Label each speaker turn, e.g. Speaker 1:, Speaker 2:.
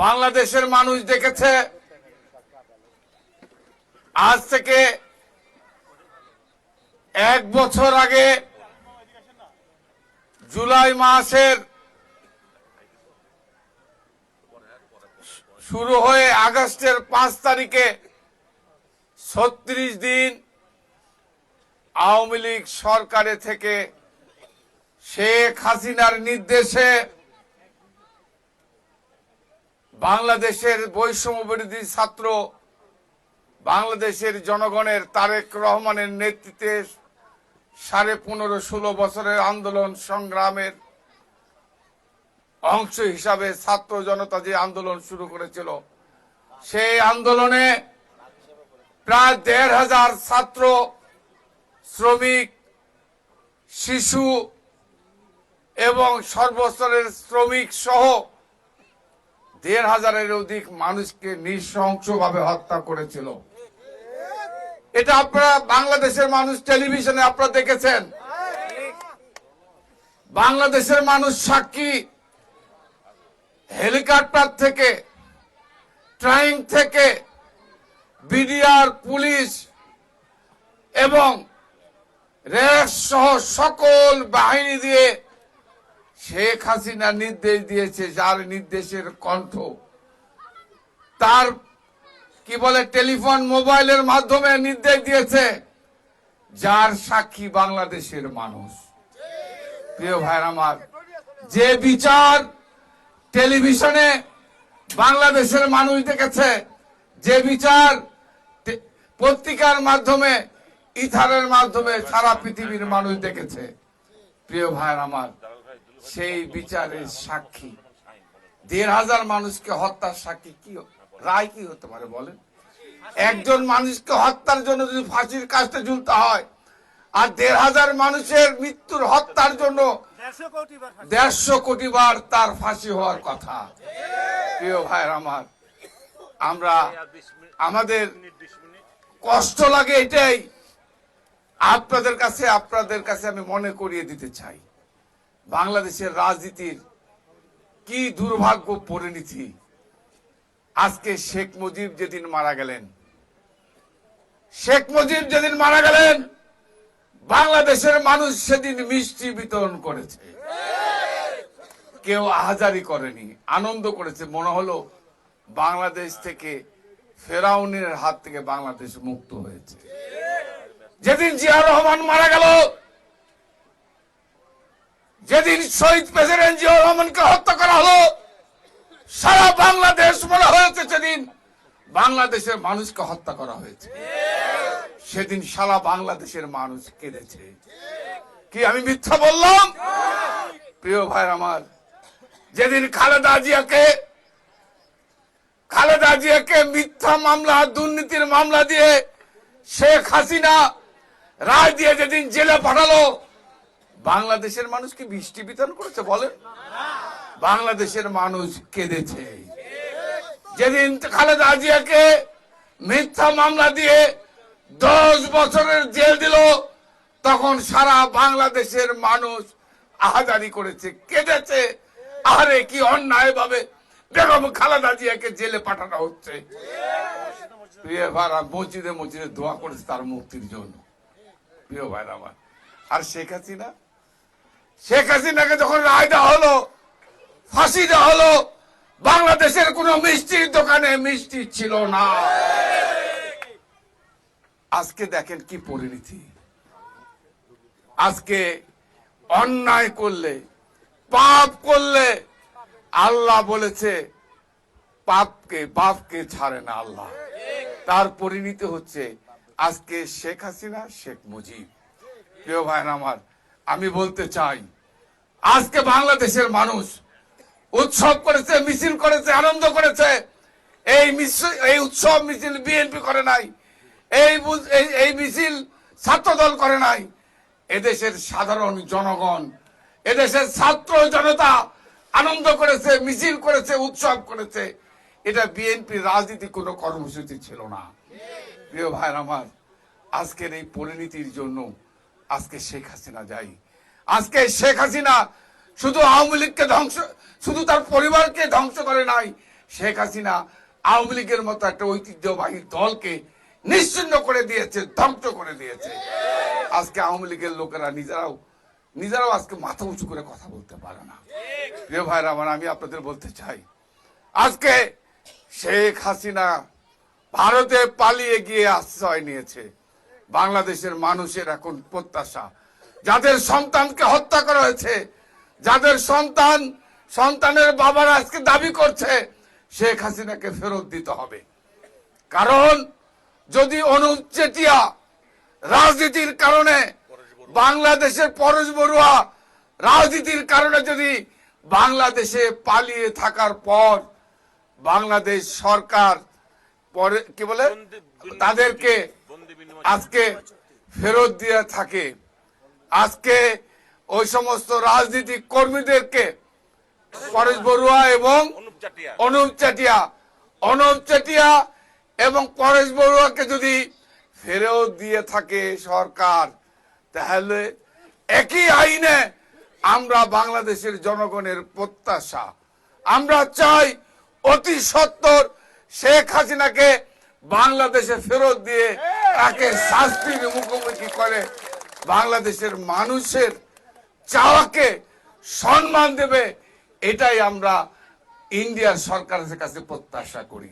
Speaker 1: বাংলাদেশের মানুষ দেখেছে, আজ থেকে এক বছর আগে জুলাই মাসের শুরু হয়ে আগস্টের পাঁচ তারিখে ছত্রিশ দিন আওয়ামী লীগ সরকারে থেকে শেখ হাসিনার নির্দেশে বাংলাদেশের বৈষম্য বিরোধী ছাত্র বাংলাদেশের জনগণের তারেক রহমানের নেতৃত্বে সাড়ে পনেরো ষোলো বছরের আন্দোলন সংগ্রামের অংশ হিসাবে ছাত্র জনতা যে আন্দোলন শুরু করেছিল, সেই আন্দোলনে প্রায় দেড় হাজার ছাত্র, শ্রমিক, শিশু এবং সর্বস্তরের শ্রমিক সহ দেড় হাজারের অধিক মানুষকে নৃশংসভাবে হত্যা করেছিল। এটা আপনারা বাংলাদেশের মানুষ টেলিভিশনে আপনারা দেখেছেন। বাংলাদেশের মানুষ সাক্ষী হেলিকপ্টার থেকে ট্রেন থেকে, বিডিআর, পুলিশ এবং রেস সহ সকল বাহিনী দিয়ে শেখ হাসিনা নির্দেশ দিয়েছে, যার নির্দেশের কণ্ঠ। তার, কি বলে, টেলিফোন, মোবাইলের মাধ্যমে নির্দেশ দিয়েছে, যার সাক্ষী বাংলাদেশের মানুষ। প্রিয় ভাইর আমার, যে বিচার টেলিভিশনে বাংলাদেশের মানুষ দেখেছে, যে বিচার পত্রিকার মাধ্যমে, ইথারের মাধ্যমে সারা পৃথিবীর মানুষ দেখেছে। প্রিয় ভাইয়ের আমার সেই বিচারের সাক্ষী। দেড় হাজার মানুষকে হত্যার সাক্ষী কি রায় কি হতে পারে বলেন? একজন মানুষকে হত্যার জন্য যদি ফাঁসির কাজটা ঝুলতে হয় আর দেড় হাজার মানুষের মৃত্যুর হত্যার জন্য
Speaker 2: দেড়শো কোটি বার
Speaker 1: তার ফাঁসি হওয়ার কথা। প্রিয় ভাইয়ের আমার আমরা আমাদের কষ্ট লাগে এটাই। আপনাদের কাছে আপনাদের কাছে আমি মনে করিয়ে দিতে চাই। বাংলাদেশের রাজনীতির কি দুর্ভাগ্য পরিণতি? আজকে শেখ মুজিব যেদিন মারা গেলেন, শেখ মুজিব যেদিন মারা গেলেন, বাংলাদেশের মানুষ সেদিন মিষ্টি বিতরণ করেছে। কেউ আহাজারি করেনি, আনন্দ করেছে, মনে হলো বাংলাদেশ থেকে ফেরাউনের হাত থেকে বাংলাদেশ মুক্ত হয়েছে। যেদিন জিয়া রহমান মারা গেল শহীদ প্রেসিডেন্ট জিয়া রহমানকে হত্যা করা হলো। সারা বাংলাদেশ মনে হয়েছে সেদিন বাংলাদেশের মানুষকে হত্যা করা হয়েছে। সেদিন সারা বাংলাদেশের মানুষ কেঁদেছে। কি আমি মিথ্যা বললাম? প্রিয় ভাই আমার, যেদিন খালেদা জিয়াকে খালেদা জিয়াকে মিথ্যা মামলা, দুর্নীতির মামলা দিয়ে শেখ হাসিনা রায় দিয়ে যেদিন জেলে পাঠালো বাংলাদেশের মানুষ কি বৃষ্টি বিতরণ করেছে বলেন? বাংলাদেশের মানুষ কেঁদেছে। যেদিন খালেদা জিয়াকে মিথ্যা মামলা দিয়ে দশ বছরের জেল দিল, তখন সারা বাংলাদেশের মানুষ আহাজারি করেছে, কেঁদেছে। আরে কি অন্যায় ভাবে বেগম খালেদা জিয়াকে জেলে পাঠানো হচ্ছে। মসজিদে মসজিদে দোয়া করেছে তার মুক্তির জন্য। প্রিয় ভাইরা আমার, আর শেখ হাসিনা শেখ হাসিনাকে যখন রায় দেওয়া হলো, ফাঁসি দেওয়া হলো, বাংলাদেশের কোন মিষ্টির দোকানে মিষ্টি ছিল না। আজকে দেখেন কি পরিণতি। আজকে অন্যায় করলে, পাপ করলে আল্লাহ বলেছে, পাপকে, বাপকে ছাড়ে না আল্লাহ। তার পরিণতি হচ্ছে, আজকে শেখ হাসিনা, শেখ মুজিব। প্রিয় ভাই আমার, আমি বলতে চাই আজকে বাংলাদেশের মানুষ উৎসব করেছে, মিছিল করেছে, আনন্দ করেছে। এই এই উৎসব মিছিল বিএনপি করে নাই। এই এই- মিছিল ছাত্রদল করে নাই। এদেশের সাধারণ জনগণ, এদেশের ছাত্র জনতা আনন্দ করেছে, মিছিল করেছে, উৎসব করেছে। এটা বিএনপি রাজনীতি কোনো কর্মসূচি ছিল না। প্রিয় ভাইর আমার, আজকের এই পরিণতির জন্য আজকে শেখ হাসিনা যাই। আজকে শেখ হাসিনা শুধু আওয়ামী লীগকে ধ্বংস, শুধু তার পরিবারকে ধ্বংস করে নাই, শেখ হাসিনা আওয়ামী লীগের মতো একটা ঐতিহ্যবাহী দলকে নিশ্চিন্ন করে দিয়েছে, ধ্বংস করে দিয়েছে। আজকে আওয়ামী লীগের লোকেরা নিজেরাও নিজেরাও আজকে মাথা উঁচু করে কথা বলতে পারে না। প্রিয় ভাইরা আমার, আমি আপনাদের বলতে চাই, আজকে শেখ হাসিনা ভারতে পালিয়ে গিয়ে আশ্রয় নিয়েছে। বাংলাদেশের মানুষের এখন প্রত্যাশা যাদের সন্তানকে হত্যা করা হয়েছে যাদের সন্তান সন্তানের বাবারা আজকে দাবি করছে শেখ হাসিনাকে ফেরত দিতে হবে। কারণ যদি অনুপ চেটিয়া রাজনীতির কারণে বাংলাদেশের পরশ বড়ুয়া রাজনীতির কারণে যদি বাংলাদেশে পালিয়ে থাকার পর বাংলাদেশ সরকার পরে কি বলে? তাদেরকে আজকে ফেরত দিয়ে থাকে। আজকে ওই সমস্ত রাজনীতিক কর্মীদেরকে পরেশ বড়ুয়া এবং অনুপ চাটিয়া। অনুপ চেটিয়া এবং পরেশ বড়ুয়াকে যদি ফেরত দিয়ে থাকে সরকার তাহলে একই আইনে আমরা বাংলাদেশের জনগণের প্রত্যাশা। আমরা চাই অতি সত্তর শেখ হাসিনাকে বাংলাদেশে ফেরত দিয়ে তাকে শাস্তির মুখোমুখি করে বাংলাদেশের মানুষের চাওয়াকে সম্মান দেবে এটাই আমরা ইন্ডিয়ার সরকারের কাছে প্রত্যাশা করি।